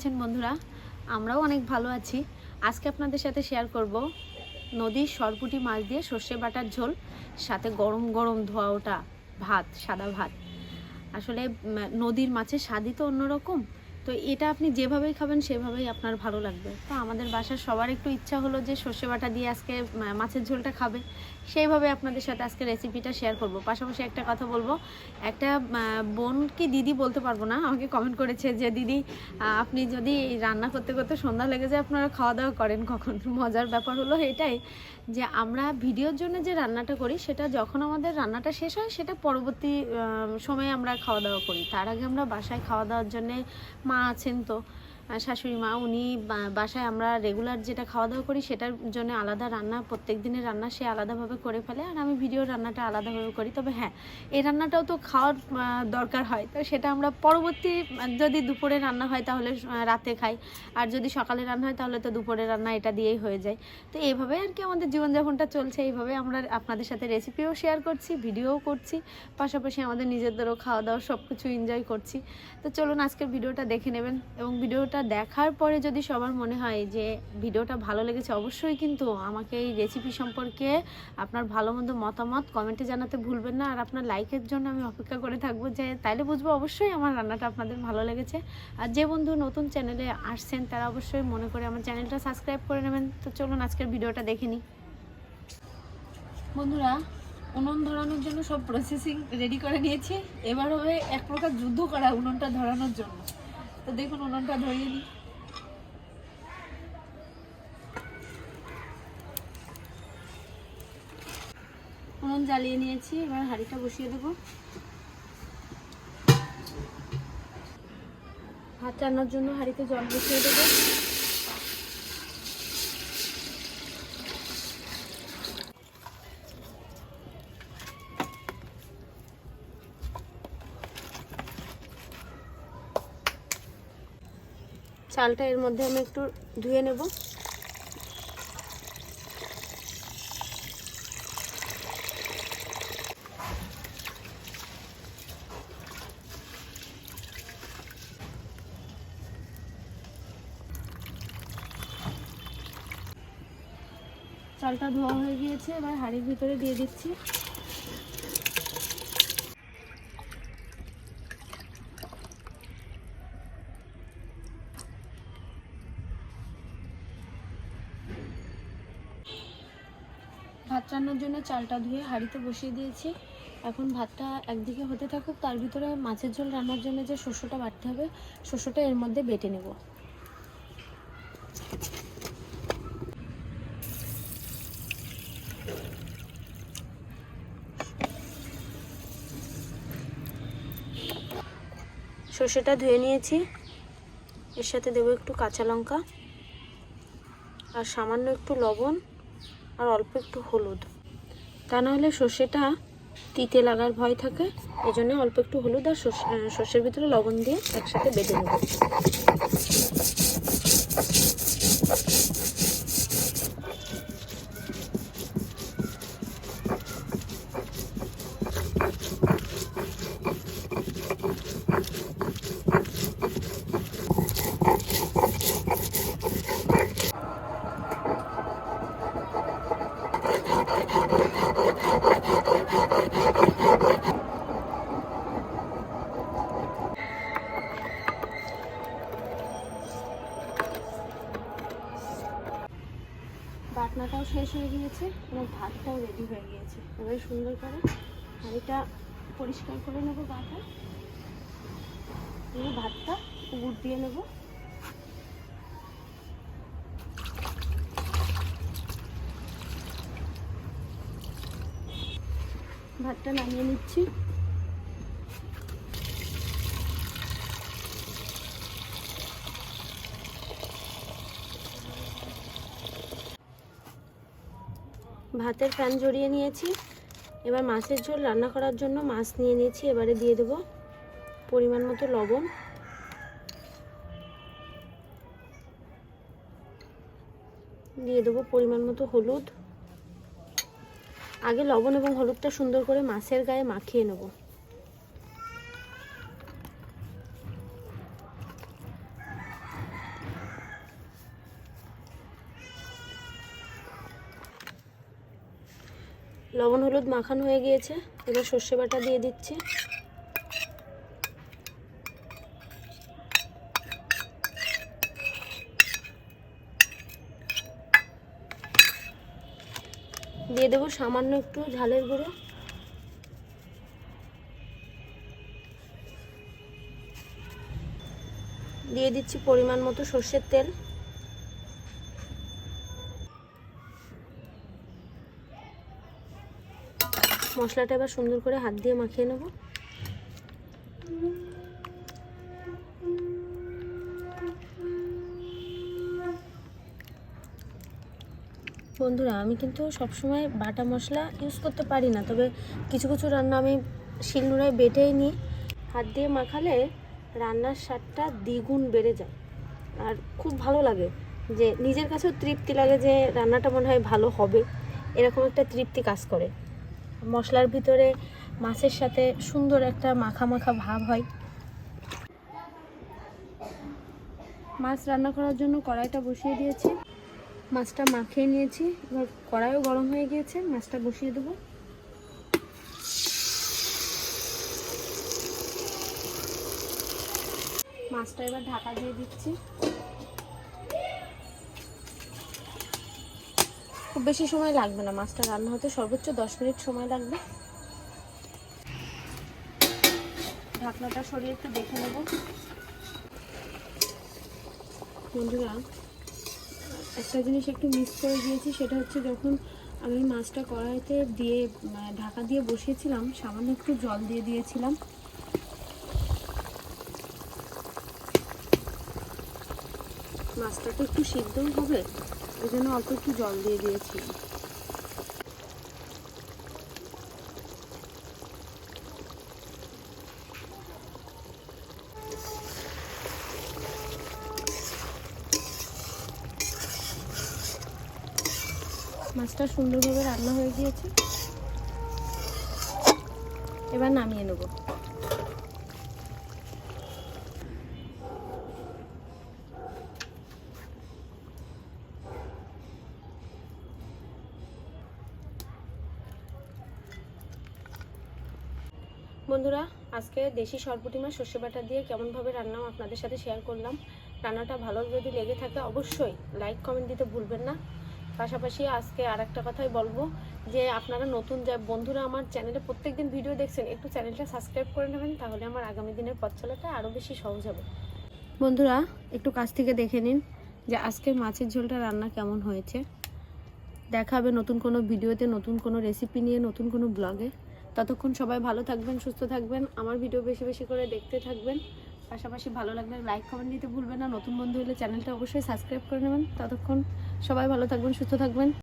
আছেন বন্ধুরা? আমরাও অনেক ভালো আছি। আজকে আপনাদের সাথে শেয়ার করব নদীর সরপুটি মাছ দিয়ে সর্ষে বাটার ঝোল, সাথে গরম গরম ধোয়া ওটা ভাত, সাদা ভাত। আসলে নদীর মাছের স্বাদই তো অন্যরকম। তো এটা আপনি যেভাবেই খাবেন, সেভাবেই আপনার ভালো লাগবে। তো আমাদের বাসার সবার একটু ইচ্ছা হলো যে সর্ষে বাটা দিয়ে আজকে মাছের ঝোলটা খাবে। সেইভাবে আপনাদের সাথে আজকে রেসিপিটা শেয়ার করব। পাশাপাশি একটা কথা বলব, একটা বোন কি দিদি বলতে পারব না? আমাকে কমেন্ট করেছে যে, দিদি আপনি যদি রান্না করতে করতে সন্ধ্যা লেগে যায়, আপনারা খাওয়া দাওয়া করেন কখন? মজার ব্যাপার হলো এটাই যে, আমরা ভিডিওর জন্য যে রান্নাটা করি, সেটা যখন আমাদের রান্নাটা শেষ হয়, সেটা পরবর্তী সময়ে আমরা খাওয়া দাওয়া করি। তার আগে আমরা বাসায় খাওয়া দাওয়ার জন্যে মা আছেন তো। শাশুড়ি মা, উনি বাসায় আমরা রেগুলার যেটা খাওয়া দাওয়া করি সেটার জন্য আলাদা রান্না, প্রত্যেক দিনের রান্না সে আলাদাভাবে করে ফেলে আর আমি ভিডিওর রান্নাটা আলাদাভাবে করি। তবে হ্যাঁ এই রান্নাটাও তো খাওয়ার দরকার হয়। তো সেটা আমরা পরবর্তী, যদি দুপুরে রান্না হয় তাহলে রাতে খাই। আর যদি সকালে রান্না হয় তাহলে তো দুপুরে রান্না এটা দিয়েই হয়ে যায়। তো এইভাবে আর কি আমাদের জীবনযাপনটা চলছে। এইভাবে আমরা আপনাদের সাথে রেসিপিও শেয়ার করছি ভিডিওও করছি, পাশাপাশি আমাদের নিজেদেরও খাওয়া দাওয়া সব কিছু এনজয় করছি। তো চলুন আজকের ভিডিওটা দেখে নেবেন এবং ভিডিওটা দেখার পরে যদি সবার মনে হয় যে ভিডিওটা ভালো লেগেছে, অবশ্যই কিন্তু আমাকে এই রেসিপি সম্পর্কে আপনার ভালো মন্দ মতামত কমেন্টে জানাতে ভুলবেন না। আর আপনার লাইকের জন্য আমি অপেক্ষা করে থাকব যে তাইলে বুঝব অবশ্যই আমার রান্নাটা আপনাদের ভালো লেগেছে। আর যে বন্ধু নতুন চ্যানেলে আসছেন, তারা অবশ্যই মনে করে আমার চ্যানেলটা সাবস্ক্রাইব করে নেবেন। তো চলুন আজকের ভিডিওটা দেখে নিই। বন্ধুরা, উনুন ধরানোর জন্য সব প্রসেসিং রেডি করে নিয়েছি। এবার হবে এক প্রকার যুদ্ধ করা উনুনটা ধরানোর জন্য। তো দেখুন, উনুনটা ধরিয়ে নিই উনুন জ্বালিয়ে নিয়েছি, এবার হাঁড়িটা বসিয়ে দেব। ভাত রান্নার জন্য হাঁড়িতে জল বসিয়ে দেবো। চালটা এর মধ্যে আমি একটু ধুয়ে নেব। চালটা ধোয়া হয়ে গিয়েছে, এবার হাঁড়ির ভিতরে দিয়ে দিচ্ছি ভাত রান্নার জন্য চালটা ধুয়ে হাঁড়িতে বসিয়ে দিয়েছি। এখন ভাতটা একদিকে হতে থাকুক, তার ভিতরে মাছের ঝোল রান্নার জন্য যে শস্যটা বাটতে হবে, শস্যটা এর মধ্যে বেটে নেব। সর্ষেটা ধুয়ে নিয়েছি। এর সাথে দেবো একটু কাঁচা লঙ্কা, আর সামান্য একটু লবণ, আর অল্প একটু হলুদ। তা নাহলে সর্ষেটা তিতে লাগার ভয় থাকে। এই জন্য অল্প একটু হলুদ আর সর্ষের ভিতরে লবণ দিয়ে একসাথে বেটে নেব। বাটনাটাও শেষ হয়ে গিয়েছে এবং ভাতটাও রেডি হয়ে গিয়েছে। এবার সুন্দর করে হাঁড়িটা পরিষ্কার করে নেব বাটা নিয়ে ভাতটা পুকুর দিয়ে নেব। ভাতটা নামিয়ে নিচ্ছি। ভাতের ফ্যান জড়িয়ে নিয়েছি। এবার মাছের ঝোল রান্না করার জন্য মাছ নিয়ে নিয়েছি, এবারে দিয়ে দেবো পরিমাণ মতো লবণ। দিয়ে দেবো পরিমাণ মতো হলুদ। আগে লবণ এবং হলুদটা সুন্দর করে মাছের গায়ে মাখিয়ে নেব। লবণ, হলুদ মাখানো হয়ে গিয়েছে। এবার সর্ষে বাটা দিয়ে দিচ্ছি। দিয়ে দেবো সামান্য একটু ঝালের গুঁড়ো। দিয়ে দিচ্ছি পরিমাণ মতো সর্ষের তেল। মশলাটা এবার সুন্দর করে হাত দিয়ে মাখিয়ে নেব। বন্ধুরা, আমি কিন্তু সবসময় বাটা মশলা ইউজ করতে পারি না, তবে কিছু কিছু রান্না আমি শিলনোড়ায় বেটেই নিই। হাত দিয়ে মাখালে রান্নার স্বাদটা দ্বিগুণ বেড়ে যায়। আর খুব ভালো লাগে যে নিজের কাছেও তৃপ্তি লাগে যে রান্নাটা মনে হয় ভালো হবে। এরকম একটা তৃপ্তি কাজ করে। মশলার ভিতরে মাছের সাথে সুন্দর একটা মাখা মাখা ভাব হয়। মাছ রান্না করার জন্য কড়াইটা বসিয়ে দিয়েছি। মাছটা মাখিয়ে নিয়েছি। এবার কড়াইও গরম হয়ে গিয়েছে। মাছটা বসিয়ে দেবো। মাছটা এবার ঢাকা দিয়ে দিচ্ছি। খুব বেশি সময় লাগবে না। মাছটা রান্না হতে সর্বোচ্চ দশ মিনিট সময় লাগবে। ঢাকনাটা সরিয়ে একটু দেখে নেব। বন্ধুরা, একটা জিনিস একটু মিস করে দিয়েছি, সেটা হচ্ছে যখন আমি মাছটা কড়াইতে দিয়ে মানে ঢাকা দিয়ে বসিয়েছিলাম, সামান্য একটু জল দিয়ে দিয়েছিলাম। মাছটা তো একটু সিদ্ধও হবে। ওই জন্য অল্প একটু জল দিয়ে দিয়েছিলাম মাছটা সুন্দরভাবে রান্না হয়ে গিয়েছে। এবার নামিয়ে নেব। বন্ধুরা, আজকে দেশি সরপুটি মাছ সর্ষে বাটা দিয়ে কেমনভাবে রান্নাও আপনাদের সাথে শেয়ার করলাম। রান্নাটা ভালো যদি লেগে থাকে অবশ্যই লাইক কমেন্ট দিতে ভুলবেন না। পাশাপাশি আজকে আর একটা কথাই বলব যে, আপনারা নতুন যা বন্ধুরা আমার চ্যানেলে প্রত্যেকদিন ভিডিও দেখছেন, একটু চ্যানেলটা সাবস্ক্রাইব করে নেবেন, তাহলে আমার আগামী দিনের পথ চলাটা আরও বেশি সহজ হবে। বন্ধুরা, একটু কাছ থেকে দেখে নিন যে, আজকের মাছের ঝোলটা রান্না কেমন হয়েছে। দেখা হবে নতুন কোনো ভিডিওতে নতুন কোনো রেসিপি নিয়ে, নতুন কোনো ব্লগে ততক্ষণ সবাই ভালো থাকবেন, সুস্থ থাকবেন, আমার ভিডিও বেশি বেশি করে দেখতে থাকবেন। পাশাপাশি ভালো লাগলে লাইক কমেন্ট দিতে ভুলবেন না। নতুন বন্ধু হলে চ্যানেলটা অবশ্যই সাবস্ক্রাইব করে নেবেন। ততক্ষণ সবাই ভালো থাকবেন, সুস্থ থাকবেন।